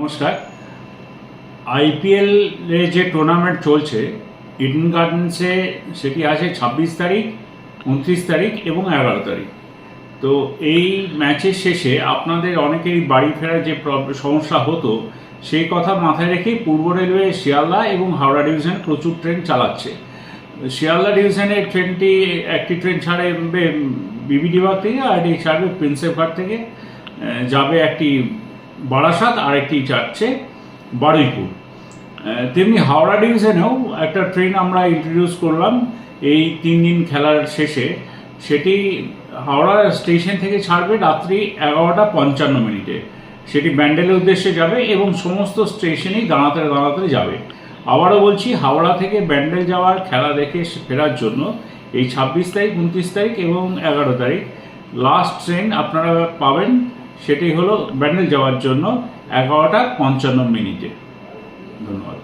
নমস্কার। আইপিএল এ যে টুর্নামেন্ট চলছে ইডেন গার্ডেন্সে সেটি আছে ছাব্বিশ তারিখ, উনত্রিশ তারিখ এবং এগারো তারিখ। তো এই ম্যাচের শেষে আপনাদের অনেকেরই বাড়ি ফেরার যে সমস্যা হতো, সেই কথা মাথায় রেখেই পূর্ব রেলওয়ে শিয়ালদা এবং হাওড়া ডিভিশন প্রচুর ট্রেন চালাচ্ছে। শিয়ালদা ডিভিশনের ট্রেনটি একটি ট্রেন ছাড়ে বিবিডি বাগ থেকে আর একটি ছাড়বে প্রিন্সেপ ঘাট থেকে যাবে একটি বারাসাত আর একটি যাচ্ছে বারুইপুর। তেমনি হাওড়া ডিভিশনেও একটা ট্রেন আমরা ইন্ট্রোডিউস করলাম এই তিন দিন খেলার শেষে। সেটি হাওড়া স্টেশন থেকে ছাড়বে রাত্রি এগারোটা পঞ্চান্ন মিনিটে। সেটি ব্যান্ডেলের উদ্দেশ্যে যাবে এবং সমস্ত স্টেশনেই দাঁড়াতে দাঁড়াতে যাবে। আবারও বলছি, হাওড়া থেকে ব্যান্ডেল যাওয়ার খেলা দেখে ফেরার জন্য এই ছাব্বিশ তারিখ, উনত্রিশ তারিখ এবং এগারো তারিখ। লাস্ট ট্রেন আপনারা পাবেন সেটি হলো ব্যান্ডেল যাওয়ার জন্য এগারোটা পঞ্চান্ন মিনিটে। ধন্যবাদ।